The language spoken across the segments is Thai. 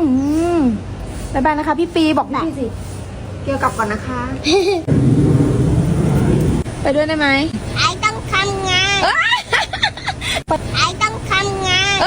อืมบายบายนะคะ พี่ปีบอกพี่สิเกี่ยวกลับก่อนนะคะ ไปด้วยได้ไหมไอ้ต้องทำงานไอ้ต้องทำงาน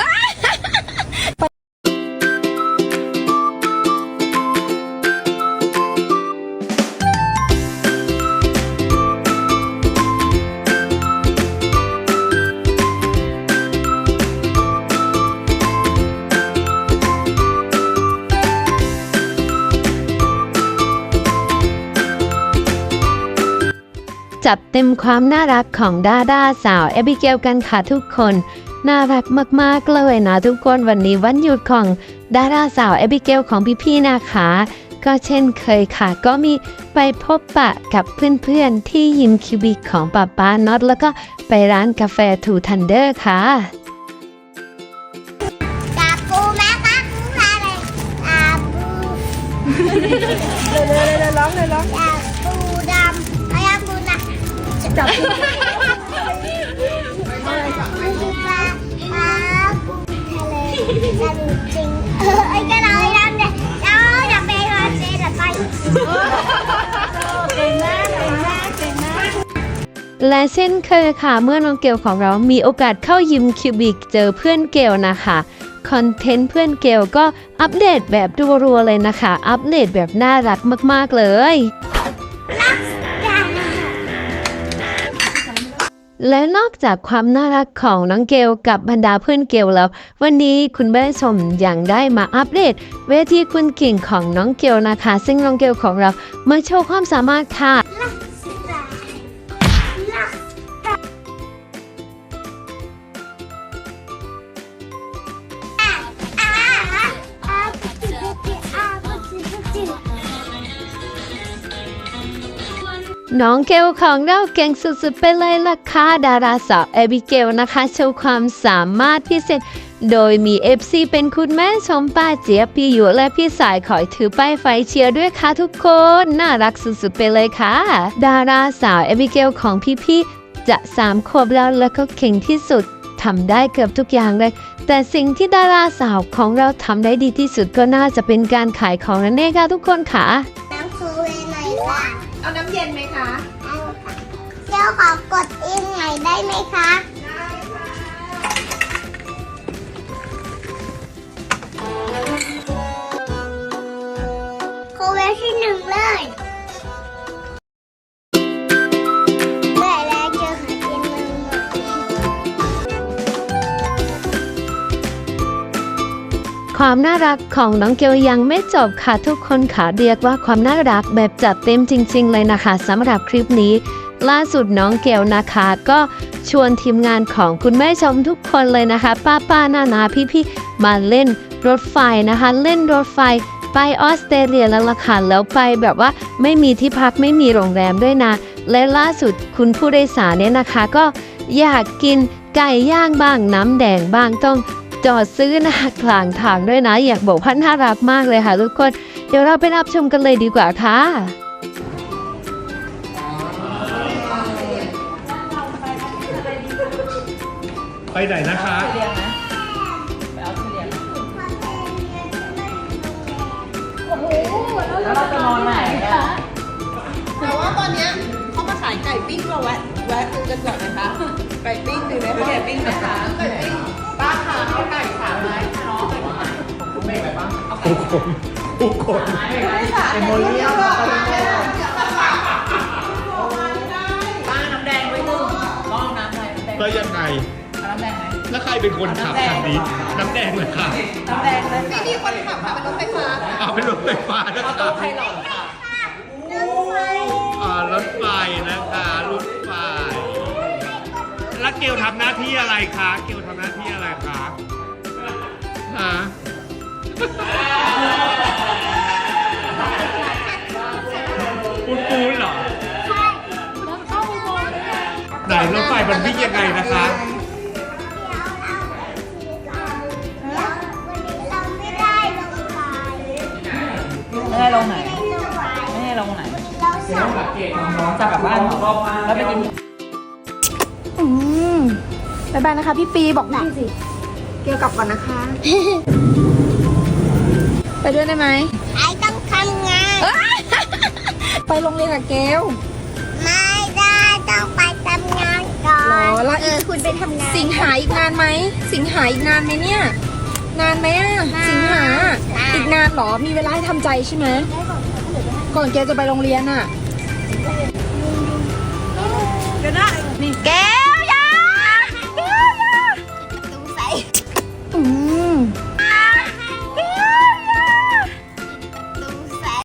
จับเต็มความน่ารักของดาด้าสาวแอบิเกลกันค่ะทุกคน น่ารักมากๆเลยนะทุกคนวันนี้วันหยุดของดาราสาวแอบิเกลของพี่ๆนะคะ ก็เช่นเคยค่ะ ก็มีไปพบปะกับเพื่อนๆที่ยิมคิวบิกของป้าป้าน็อตแล้วก็ไปร้านกาแฟทูทันเดอร์ค่ะจับปูแม่คะปูพาเลยจับปูเร็วๆเร็วๆร้องเลยร้อง จับปูปลาปลาปูทะเลสนุกจริงเออไอ้กระดาษดำเนี่ยเอาอย่าไปมาเจ๊อย่าไปเก่งมากเก่งมากเก่งมาก และเช่นเคยค่ะ เมื่อน้องเกลของเรามีโอกาสเข้ายิมคิวบิกเจอเพื่อนเกลนะคะคอนเทนต์เพื่อนเกลก็อัปเดตแบบรัวๆเลยนะคะ อัปเดตแบบน่ารักมากๆเลย และนอกจากความน่ารักของน้องเกลกับบรรดาเพื่อนเกลแล้ว วันนี้คุณแม่ชมยังได้มาอัปเดต เวทีคุณกิ่งของน้องเกลนะคะ ซึ่งน้องเกลของเรามาโชว์ความสามารถค่ะ น้องเกลของเราเก่งสุดๆไปเลยล่ะค่ะดาราสาวแอบิเกลนะคะโชว์ความสามารถพิเศษ โดยมี FC เป็นคุณแม่ชมป้าเจี๊ยบพี่หยูและพี่สายคอยถือป้ายไฟเชียร์ด้วยค่ะทุกคน น่ารักสุดๆไปเลยค่ะ ดาราสาวแอบิเกลของพี่ๆจะสามขวบแล้วแล้วก็เก่งที่สุดทำได้เกือบทุกอย่างเลย แต่สิ่งที่ดาราสาวของเราทำได้ดีที่สุดก็น่าจะเป็นการขายของนั่นเองค่ะทุกคนค่ะน้ำคูเวหน่อยค่ะ เอาน้ำเย็นไหมคะ เอาค่ะเจ้าขอกดอินหน่อยได้ไหมคะโคเวที่หนึ่งเลย ความน่ารักของน้องเกลยังไม่จบค่ะทุกคนค่ะเรียกว่าความน่ารักแบบจัดเต็มจริง ๆ เลยนะคะสำหรับคลิปนี้ ล่าสุดน้องเกลนะคะก็ชวนทีมงานของคุณแม่ชมทุกคนเลยนะคะ ป้าป้านานาพี่พี่ๆมาเล่นรถไฟนะคะ เล่นรถไฟไปออสเตรเลียแล้วล่ะค่ะแล้วไปแบบว่าไม่มีที่พักไม่มีโรงแรมด้วยนะ และล่าสุดคุณผู้โดยสารเนี่ยนะคะ ก็อยากกินไก่ย่างบ้างน้ำแดงบ้างต้อง จอดซื้อนะคะกลางทางด้วยนะ อยากบอกพันน่ารักมากเลยค่ะทุกคน เดี๋ยวเราไปรับชมกันเลยดีกว่าค่ะไปไหนนะคะแล้วเราจะนอนไหนอะแต่ว่าตอนเนี้ยเขามาขายไก่ปิ้งเราแวะแวะดูกันก่อนนะคะ ไก่ปิ้งดูได้ไหมไก่ปิ้งนะคะไก่ปิ้ง ทุกคนทุกคนเป็นโมเลียมป้าน้ำแดงไว้หนึ่งก็น้ำอะไรน้ำแดงแล้วยังไง น้ำแดงไหม แล้วใครเป็นคนขับคันนี้ น้ำแดงเลยค่ะน้ำแดงเลยค่มีคนขับค่ะเป็นรถไฟฟ้าเอาเป็นรถไฟฟ้านะออคโต้รับไพลอตค่ะ อ่ารถไฟนะคะรถไฟ แล้วเกลทำหน้าที่อะไรคะ เกลทำหน้าที่อะไรคะฮะ ไหนรถไฟมันวิ่งยังไงนะคะเราไม่ได้ลงไปไม่ได้ลงไหน ไม่ได้ลงไหนเราสั่งจะกลับบ้านแล้วไปกิน อืมบายบายนะคะ พี่ปีบอกพี่สิ เกี่ยวกลับก่อนนะคะ ไปด้วยได้ไหม ไอ้ต้องทำงาน ไปโรงเรียนกับเกล ไม่ได้ต้องไปทำงานก่อ หรนอแล้วเออคุณไปทำงานสิงหาอีกนานไหม สิงหาอีกนานไหมเนี่ย นานไหมอะสิงหา อีกนานเหรอ มีเวลาให้ทำใจใช่ไหมก่อนแกจะไปโรงเรียนอะ